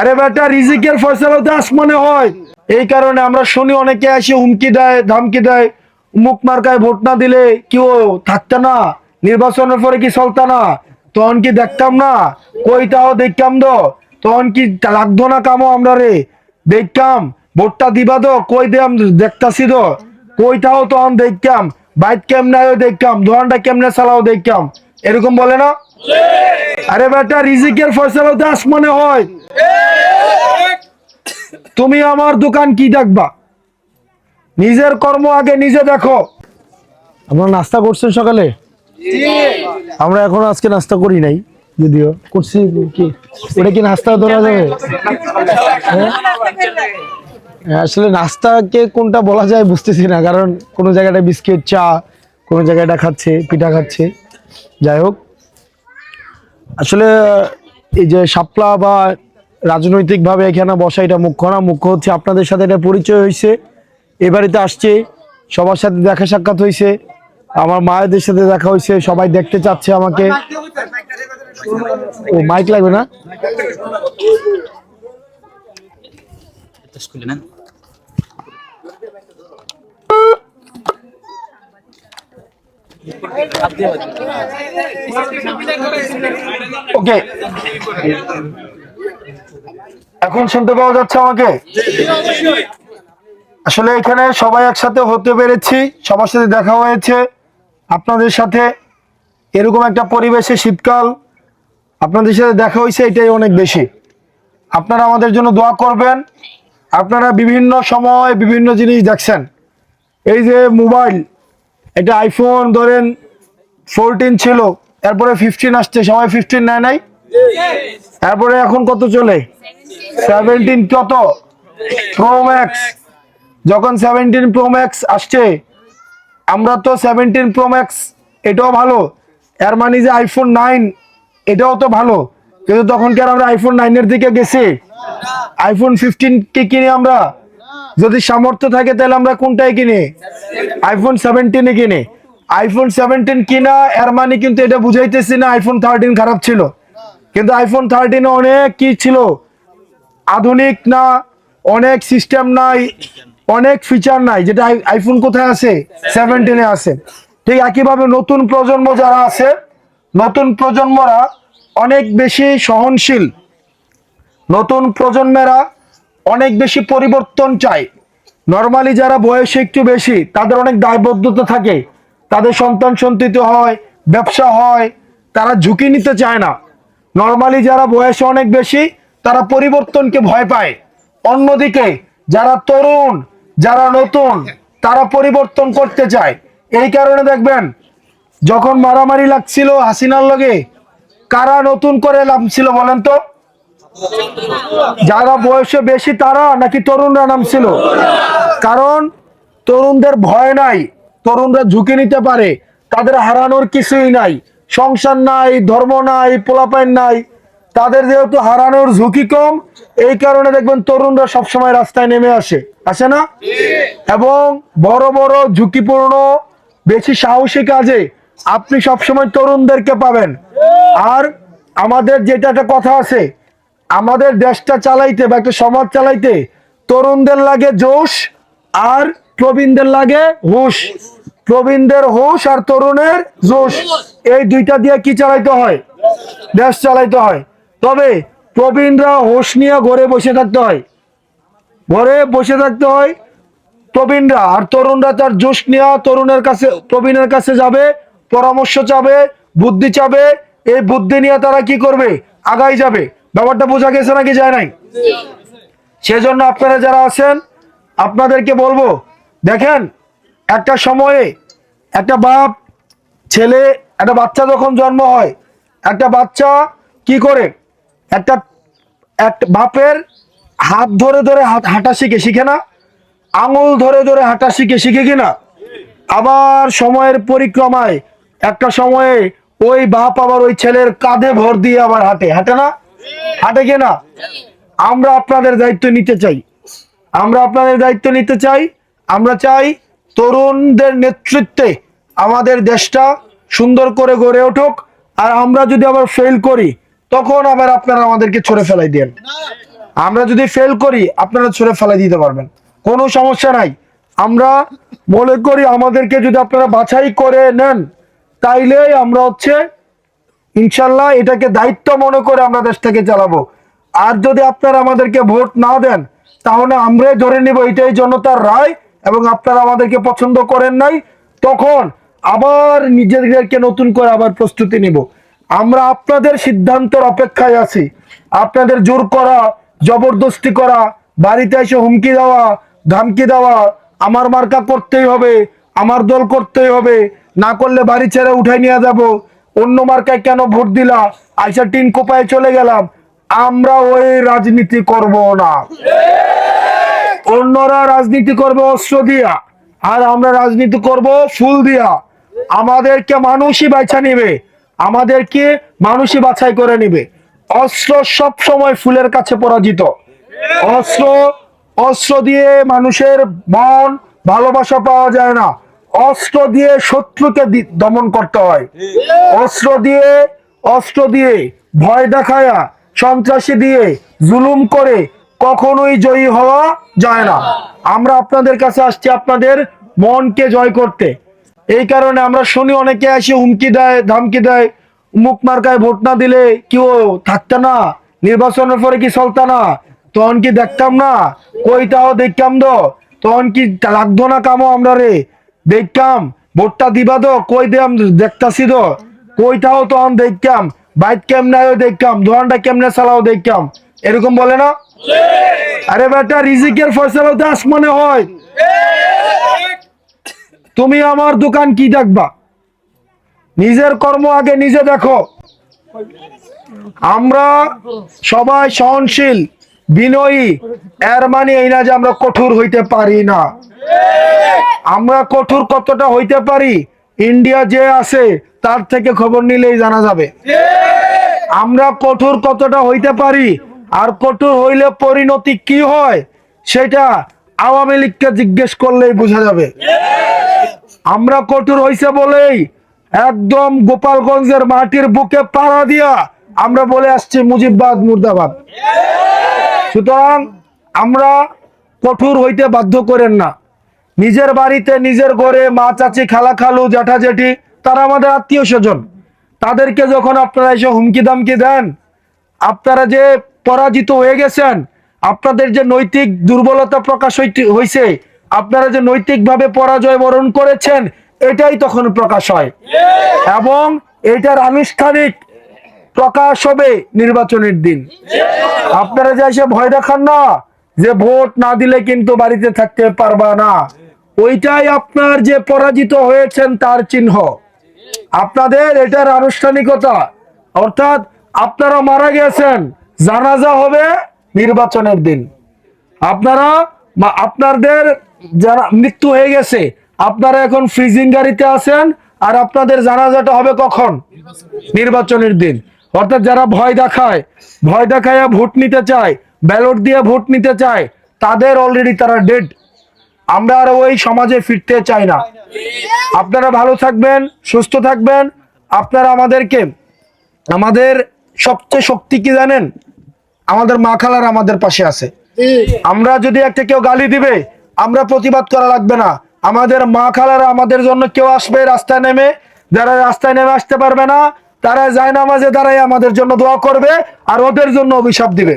আরে বেটা রিজিকের ফয়সালা তো আসমানে হয়। এই কারণে আমরা শুনি অনেকে এসে হুমকি দেয় ধামকি দেয়। মুখ মার্কায় ভোট না দিলে কি ও থাকতো না? নির্বাচনের পরে কি চলতো না? তখন কি দেখতাম না? কইটাও দেখতাম দো তখন কি লাগতো না কামো আমরা রে? দেখতাম ভোটটা দিবা দো কই দিলাম দেখতাছি দো কইটাও তখন দেখতাম বাইক কেমনাও দেখতাম দোকানটা কেমনে চালাও দেখতাম। এরকম বলে না? আরে বেটা রিজিকের ফয়সালা তো আসমানে হয়। তুমি আমার দোকান কি দেখবা? নিজের কর্ম আগে নিজে দেখো। আপনারা নাস্তা করছেন সকালে? আমরা এখন আজকে নাস্তা করি নাই যদিও। করছি কি? ওটা কি নাস্তা ধরা যাবে? হ্যাঁ? হ্যাঁ, আসলে নাস্তাকে কোনটা বলা যায় বুঝতেছি না কারণ কোনো জায়গাটা বিস্কিট চা কোনো জায়গাটা খাচ্ছে পিঠা খাচ্ছে। যাই হোক। আসলে এই যে শাপলা বা রাজনৈতিকভাবে এখানে বসা এটা মুখ্য না। মুখ্য হচ্ছে আপনাদের সাথে এটা পরিচয় হয়েছে। এ বাড়িতে আসছে, সবার সাথে দেখা সাক্ষাৎ হয়েছে। আমার মায়েদের সাথে দেখা হয়েছে, সবাই দেখতে চাচ্ছে আমাকে। ও মাইক লাগবে না? ওকে এখন শুনতে পাওয়া যাচ্ছে আমাকে? আসলে এখানে সবাই একসাথে হতে পেরেছি সবার সাথে দেখা হয়েছে আপনাদের সাথে এরকম একটা পরিবেশে শীতকাল আপনাদের সাথে দেখা হয়েছে এটাই অনেক বেশি। আপনারা আমাদের জন্য দোয়া করবেন। আপনারা বিভিন্ন সময় বিভিন্ন জিনিস দেখছেন। এই যে মোবাইল এটা আইফোন ধরেন ফোরটিন ছিল এরপরে ফিফটিন আসছে সবাই ফিফটিন নেয় নাই? তারপরে এখন কত চলে? সেভেন্টিন কত? প্রো ম্যাক্স যখন সেভেন্টিন প্রো ম্যাক্স আসছে, আমরা তো সেভেন্টিন প্রো ম্যাক্স এটাও ভালো। এর মানে যে আইফোন নাইন এটাও তো ভালো। কিন্তু তখন কি আমরা আইফোন নাইনের দিকে গেছি? আইফোন ফিফটিন কে কিনে আমরা? যদি সামর্থ্য থাকে তাহলে আমরা কোনটাই কিনি? আইফোন সেভেন্টিনে কিনে। আইফোন সেভেন্টিন কিনা, এর মানে কিন্তু এটা বুঝাইতেছি না আইফোন থার্টিন খারাপ ছিল। কিন্তু আইফোন থার্টিনে অনেক কি ছিল? আধুনিক না, অনেক সিস্টেম নাই, অনেক ফিচার নাই, যেটা আই- আইফোন কোথায় আছে? সেভেন্টিনে আছে। ঠিক একইভাবে নতুন প্রজন্ম যারা আছে, নতুন প্রজন্মরা অনেক বেশি সহনশীল। নতুন প্রজন্মেরা অনেক বেশি পরিবর্তন চায়। নর্মালি যারা বয়সে একটু বেশি, তাদের অনেক দায়বদ্ধতা থাকে। তাদের সন্তান সন্তিত হয়, ব্যবসা হয়, তারা ঝুঁকি নিতে চায় না। নর্মালি যারা বয়সে অনেক বেশি তারা পরিবর্তনকে ভয় পায়। অন্যদিকে যারা তরুণ, যারা নতুন, তারা পরিবর্তন করতে চায়। এই কারণে দেখবেন, যখন মারামারি লাগছিল হাসিনার লগে, কারা নতুন করে নামছিল বলেন তো? যারা বয়সে বেশি তারা নাকি তরুণরা নামছিল? কারণ তরুণদের ভয় নাই, তরুণরা ঝুঁকি নিতে পারে, তাদের হারানোর কিছুই নাই, সংসার নাই, ধর্ম নাই পোলাপাইন নাই। তাদের যেহেতু হারানোর ঝুঁকি কম, এই কারণে দেখবেন তরুণরা সবসময় রাস্তায় নেমে আসে। আসে না? এবং বড় বড় ঝুঁকিপূর্ণ, বেশি সাহসী কাজে আপনি সবসময় তরুণদেরকে পাবেন। আর আমাদের যেটা একটা কথা আছে, আমাদের দেশটা চালাইতে বা একটা সমাজ চালাইতে তরুণদের লাগে জোশ আর প্রবীণদের লাগে হুশ। প্রবীণদের হুশ আর তরুণের জোশ। এই দুইটা দিয়ে কি চালাইতে হয়? দেশ চালাইতে হয়। তবে প্রবীণরা হুশ নিয়ে ঘরে বসে থাকতে হয়। ঘরে বসে থাকতে হয় প্রবীণরা আর তরুণরা তার জোশ নিয়ে তরুণের কাছে প্রবীণের কাছে যাবে পরামর্শ চাবে বুদ্ধি চাবে। এই বুদ্ধি নিয়ে তারা কি করবে? আগাই যাবে। ব্যাপারটা বোঝা গেছে নাকি যায় নাই? সেজন্য আপনারা যারা আছেন আপনাদেরকে বলব দেখেন একটা সময়ে একটা বাপ ছেলে একটা বাচ্চা যখন জন্ম হয় একটা বাচ্চা কি করে? একটা, এক বাপের হাত ধরে ধরে হাঁটা শিখে শিখে না? আঙুল ধরে ধরে হাঁটা শিখে শিখে কিনা আবার সময়ের পরিক্রমায়, একটা সময়ে ওই বাপ আবার ওই ছেলের কাঁধে ভর দিয়ে আবার হাঁটে। হাঁটে না? হাঁটে কিনা আমরা আপনাদের দায়িত্ব নিতে চাই। আমরা আপনাদের দায়িত্ব নিতে চাই। আমরা চাই তরুণদের নেতৃত্বে আমাদের দেশটা সুন্দর করে গড়ে উঠুক। আর আমরা যদি আবার ফেল করি তখন আবার আপনারা আমাদেরকে ছড়ে ফেলাই দেন। আমরা যদি ফেল করি, আপনারা ছুড়ে ফেলাই দিতে পারবেন। কোনো সমস্যা নাই। আমরা মনে করি আমাদেরকে যদি আপনারা বাছাই করে নেন তাইলে আমরা হচ্ছে, ইনশাল্লাহ এটাকে দায়িত্ব মনে করে আমরা দেশটাকে চালাবো। আর যদি আপনারা আমাদেরকে ভোট না দেন, তাহলে আমরাই ধরে নিব এটাই জনতার রায় এবং আপনারা আমাদেরকে পছন্দ করেন নাই, তখন আবার নিজেদেরকে নতুন করে আবার প্রস্তুতি নিব। আমরা আপনাদের সিদ্ধান্তের অপেক্ষায় আছি। আপনাদের জোর করা, জবরদস্তি করা, বাড়িতে এসে হুমকি দেওয়া, ধামকি দেওয়া, আমার মার্কা করতেই হবে, আমার দল করতেই হবে, না করলে বাড়ি ছেড়ে উঠাই নিয়ে যাব, অন্য মার্কায় কেন ভোট দিলা? আইসা টিন কোপায় চলে গেলাম। আমরা ওই রাজনীতি করব না। অন্যরা রাজনীতি করবে অস্ত্র দিয়া, আর আমরা রাজনীতি করব ফুল দিয়া। আমাদেরকে মানুষই বাছা নিবে। আমাদেরকে মানুষই বাছাই করে নিবে। অস্ত্র সব সময় ফুলের কাছে পরাজিত। অস্ত্র অস্ত্র দিয়ে মানুষের মন, ভালোবাসা পাওয়া যায় না। অস্ত্র দিয়ে শত্রুকে দমন করতে হয়। অস্ত্র দিয়ে অস্ত্র দিয়ে ভয় দেখায়া, সন্ত্রাসী দিয়ে জুলুম করে কখনোই জয়ী হওয়া যায় না। আমরা আপনাদের কাছে আসছি আপনাদের মনকে জয় করতে। এই কারণে আমরা শুনি অনেকে এসে হুমকি দেয় ধামকি দেয় মুখ মার্কায় ভোট না দিলে কেউ থাকতো না? নির্বাচনের পরে কি চলতা না? তখন কি দেখতাম না? কইটাও দেখতাম দো। তখন কি লাগতো না কামো আমরা রে? দেখতাম ভোটটা দিবা দো কই দিলাম দেখতাছি দো। কইটাও তখন দেখতাম বাইক কেমনাও দেখতাম দোকানটা কেমনে চালাও দেখতাম। এরকম বলে না? আরে বেটা রিজিকের ফয়সালা তো আসমানে হয়। তুমি আমার দোকান কি দেখবা? নিজের কর্ম আগে নিজে দেখো। আমরা সবাই সহনশীল, বিনয়ী, এর মানে এই না যে আমরা কঠোর হইতে পারি না। আমরা কঠোর কতটা হইতে পারি? ইন্ডিয়া যে আছে, তার থেকে খবর নিলেই জানা যাবে। আমরা কঠোর কতটা হইতে পারি? আর কঠোর হইলে পরিণতি কি হয়? সেটা আওয়ামী লীগকে জিজ্ঞেস করলেই বোঝা যাবে। আমরা কঠোর হইছে বলেই একদম গোপালগঞ্জের মাটির বুকে পাড়া দিয়া আমরা বলে আসছি মুজিববাদ মুর্দাবাদ। সুতরাং আমরা কঠোর হইতে বাধ্য করেন না। নিজের বাড়িতে নিজের ঘরে মা, চাচি, খালা, খালু, জ্যাঠা জেঠি তারা আমাদের আত্মীয় স্বজন। তাদেরকে যখন আপনারা এসে হুমকি দামকি দেন, আপনারা যে পরাজিত হয়ে গেছেন, আপনাদের যে নৈতিক দুর্বলতা প্রকাশ হইতে- হইছে আপনারা যে নৈতিকভাবে পরাজয় বরণ করেছেন, এটাই তখন প্রকাশ হয়। এবং এটার আনুষ্ঠানিক প্রকাশ হবে নির্বাচনের দিন। আপনারা যে এসে ভয় দেখান না, যে ভোট না দিলে কিন্তু বাড়িতে থাকতে পারবা না। ওইটাই আপনার যে পরাজিত হয়েছেন, তার চিহ্ন। আপনাদের এটার আনুষ্ঠানিকতা, অর্থাৎ আপনারা মারা গেছেন, জানাজা হবে নির্বাচনের দিন। আপনারা আপনাদের যারা মৃত্যু হয়ে গেছে আপনারা এখন ফ্রিজিং গাড়িতে আছেন আর আপনাদের জানাজাটা হবে কখন? নির্বাচনের দিন। অর্থাৎ যারা ভয় দেখায় ভয় দেখায় ভোট নিতে চায় ব্যালট দিয়ে ভোট নিতে চায় তাদের অলরেডি তারা ডেড আমরা আর ওই সমাজে ফিরতে চাই না। আপনারা ভালো থাকবেন সুস্থ থাকবেন। আপনারা আমাদেরকে আমাদের সবচেয়ে শক্তি কি জানেন? আমাদের মা খালার আমাদের পাশে আছে। আমরা যদি একটা কেউ গালি দিবে আমরা প্রতিবাদ করা লাগবে না। আমাদের মা খালারা আমাদের জন্য কেউ আসবে রাস্তায় নেমে, যারা রাস্তায় নেমে আসতে পারবে না, তারা যায় নামাজে দাঁড়ায় আমাদের জন্য দোয়া করবে আর ওদের জন্য অভিশাপ দিবে।